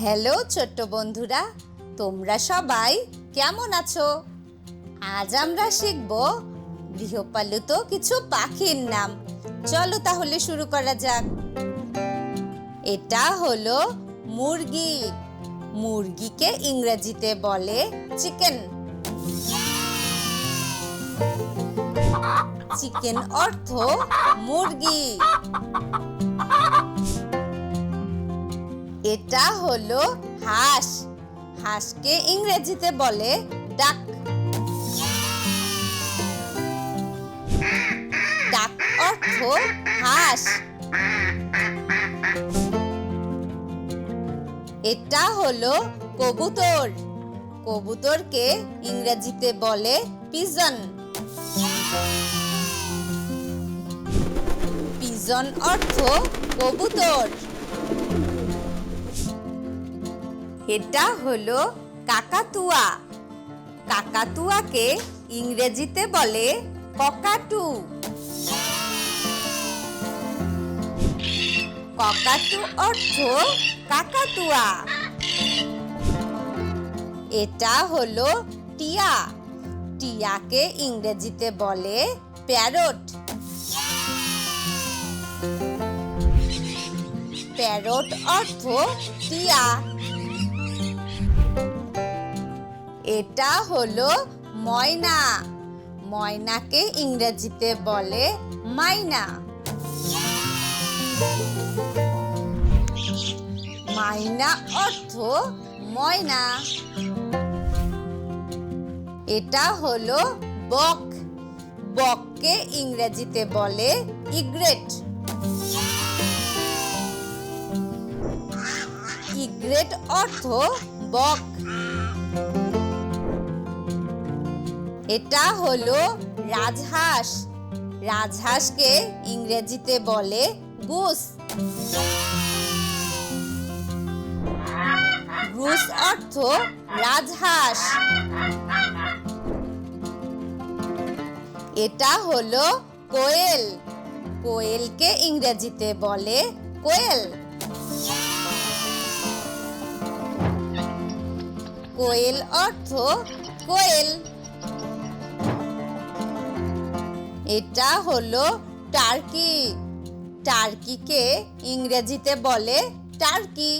Hello ছোট্ট বন্ধুরা, তোমরা সবাই কেমন আছো? আজ আমরা শিখব গৃহপালিত কিছু পাখির নাম। চলো তাহলে শুরু করা যাক। এটা হলো মুরগি। মুরগিকে ইংরেজিতে বলে চিকেন। চিকেন অর্থ মুরগি। এটা হলো হাঁস। হাঁসকে ইংরেজিতে বলে ডাক। ডাক অর্থ হাঁস। এটা হলো কবুতর। কবুতরকে ইংরেজিতে বলে পিজন। পিজন অর্থ কবুতর। এটা হলো কাকাতুয়া। কাকাতুয়াকে ইংরেজিতে বলে ককাটু। ককাটু অর্থ কাকাতুয়া। এটা হলো টিয়া। টিয়াকে ইংরেজিতে বলে প্যারট। প্যারট অর্থ টিয়া। এটা হলো ময়না। ময়নাকে ইংরেজিতে বলে মাইনা। মাইনা অর্থ ময়না। এটা হলো বক। বককে ইংরেজিতে বলে ইগ্রেট। ইগ্রেট অর্থ বক। এটা হলো রাজহাঁস। রাজহাঁসকে ইংরেজিতে বলে গুস। গুস অর্থ রাজহাঁস। এটা হলো কোয়েল। কোয়েলকে ইংরেজিতে বলে কোয়েল। কোয়েল অর্থ কোয়েল। এটা হলো টার্কি। টার্কিকে ইংরেজিতে বলে টার্কি।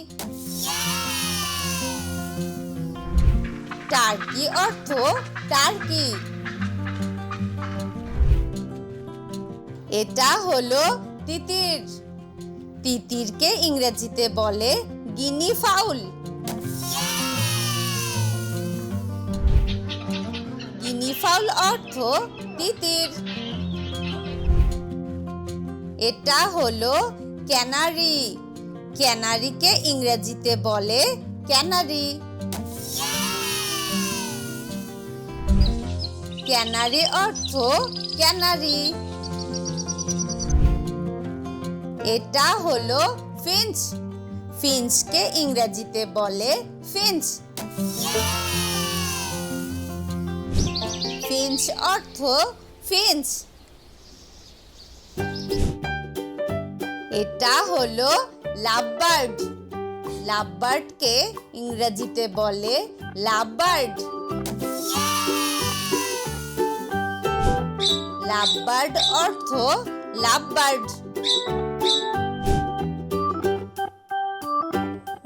টার্কি অর্থ টার্কি। এটা হলো তিতির। তিতিরকে ইংরেজিতে বলে গিনি ফাউল। গিনি ফাউল অর্থ তিতির এটা হলো ক্যানারি। ক্যানারিকে ইংরেজিতে বলে ক্যানারি। ক্যানারি অর্থ ক্যানারি। এটা হলো ফিঞ্চ। ফিঞ্চকে ইংরেজিতে বলে ফিঞ্চ। ফিঞ্চ অর্থ ফিঞ্চ। এটা হলো লাভবার্ড লাভবার্ডকে ইংরেজিতে বলে লাভবার্ড লাভবার্ড অর্থ লাভবার্ড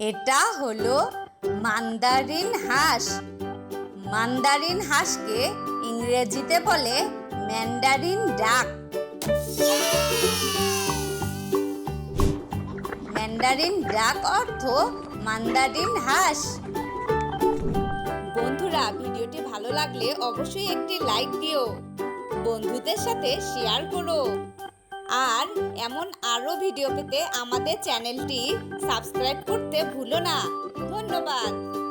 এটা হলো মান্দারিন হাঁস। মান্দারিন হাঁসকে ইংরেজিতে বলে ম্যান্ডারিন ডাক। ম্যান্ডারিন ডাক অর্থ মান্দারিন হাঁস। বন্ধুরা, ভিডিওটি ভালো লাগলে অবশ্যই একটি লাইক দিও। বন্ধুদের সাথে শেয়ার করো। আর এমন আরও ভিডিও পেতে আমাদের চ্যানেলটি সাবস্ক্রাইব করতে ভুলো না। ধন্যবাদ।